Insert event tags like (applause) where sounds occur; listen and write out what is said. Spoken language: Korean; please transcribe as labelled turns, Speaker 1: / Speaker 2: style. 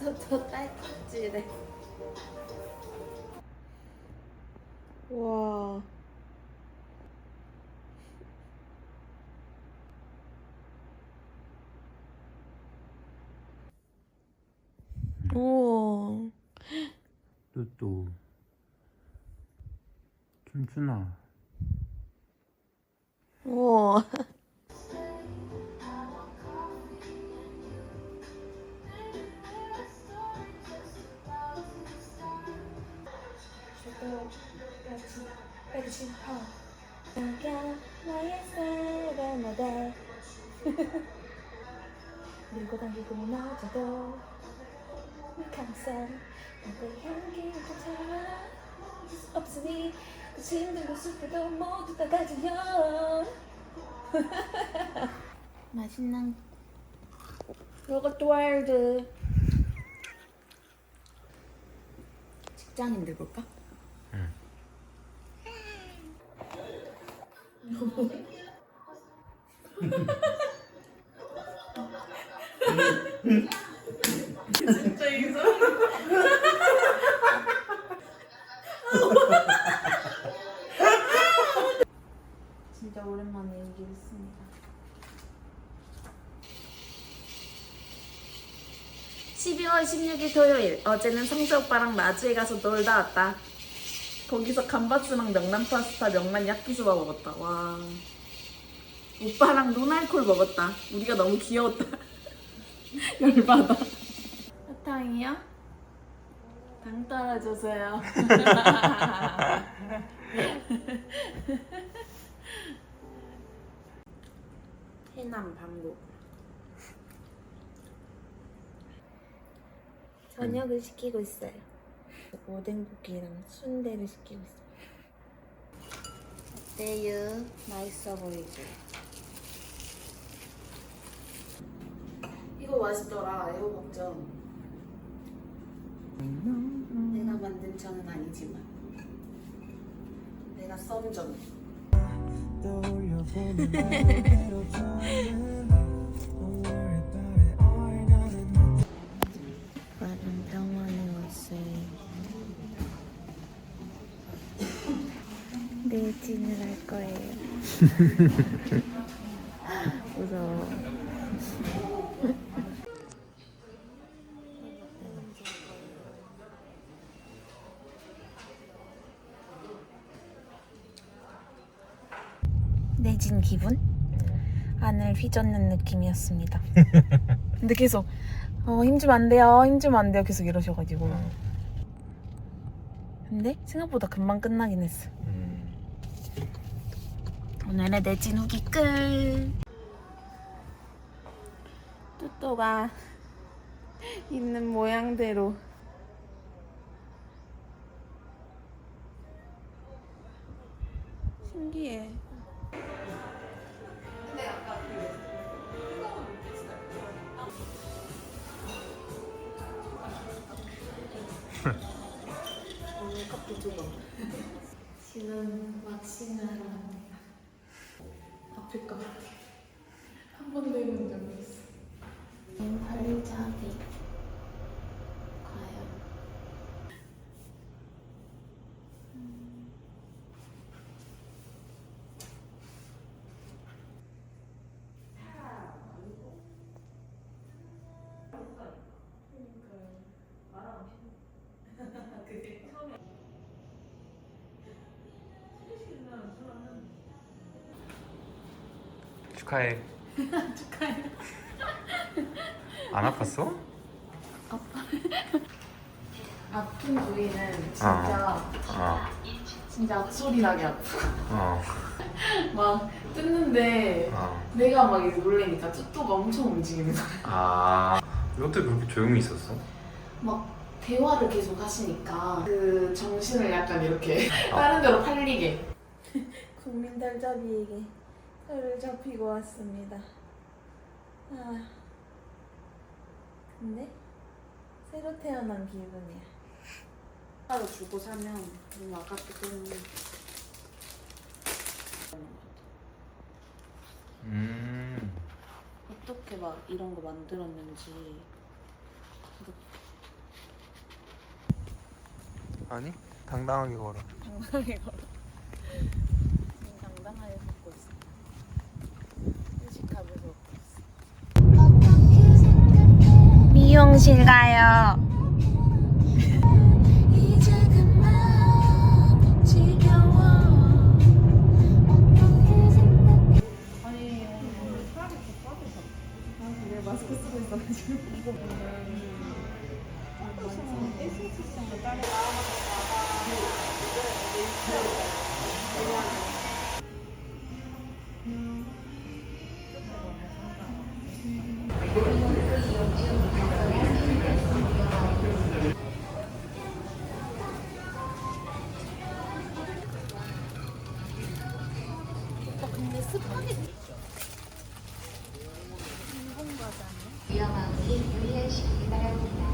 Speaker 1: 또또 딸꾹질해. 와. 우와.
Speaker 2: 또또 춤추나
Speaker 1: 우와. 밀고 당기고 무너져도 항상 너의 향기조차 없으니 그 힘들고 슬퍼도 모두 다 가져요. (laughs) 맛있는 요거트 와일드 직장인들 볼까? (laughs) 진짜 이상 진짜 오랜만에 얘기했습니다. 12월 16일 토요일 어제는 성재 오빠랑 마주에 가서 놀다 왔다. 거기서 감바스랑 명란 파스타, 명란 야끼소바 먹었다. 와. 오빠랑 노날콜 먹었다. 우리가 너무 귀여웠다. (laughs) 열받아. 사탕이요? 당 따라주세요. (laughs) 해남 반복. 저녁을 시키고 있어요. 오뎅국이랑 순대를 시키고 있어요. 어때요? 맛있어 보이죠? 이거 맛있더라. 이거 먹자. 내가 만든 전은 아니지만 내가 썬 전. 오빠는 병원에 왔어요. 내진을 할 거예요. (laughs) 무서워. 내진 기분? 안을 휘젓는 느낌이었습니다. (laughs) 근데 계속 어, 힘주면 안 돼요, 힘주면 안 돼요 계속 이러셔가지고 근데 생각보다 금방 끝나긴 했어.
Speaker 2: 음.
Speaker 1: 오늘의 내진 후기 끝. 뚜또가 있는 모양대로 신기해. 오늘 커피 두 번. 지금 왁싱을 하러 갑니다. 아플 것 같아. 한
Speaker 2: 축하해 (laughs)
Speaker 1: 축하해.
Speaker 2: 안 아팠어? (laughs)
Speaker 1: 아픈 부위는 진짜
Speaker 2: 어.
Speaker 1: 진짜 악소리 나게 아프.
Speaker 2: 어. (laughs)
Speaker 1: 막 뜯는데
Speaker 2: 어.
Speaker 1: 내가 막 이렇게 놀래니까 뚜뚜가 엄청 움직이는 거야.
Speaker 2: 아 어떻게 그렇게 조용히 있었어?
Speaker 1: 막 대화를 계속 하시니까 그 정신을 약간 이렇게 다른 데로 팔리게. 국민 달잡이에게 살을 접히고 왔습니다. 아, 근데 새로 태어난 기분이야. 따로 주고 사면 너무 아깝기 때문에.
Speaker 2: 음.
Speaker 1: 어떻게 막 이런 거 만들었는지.
Speaker 2: 아니 당당하게 걸어.
Speaker 3: 당당하게 걸어.
Speaker 1: 미용실 가요.
Speaker 4: 위험하오니 유의하시기 바랍니다.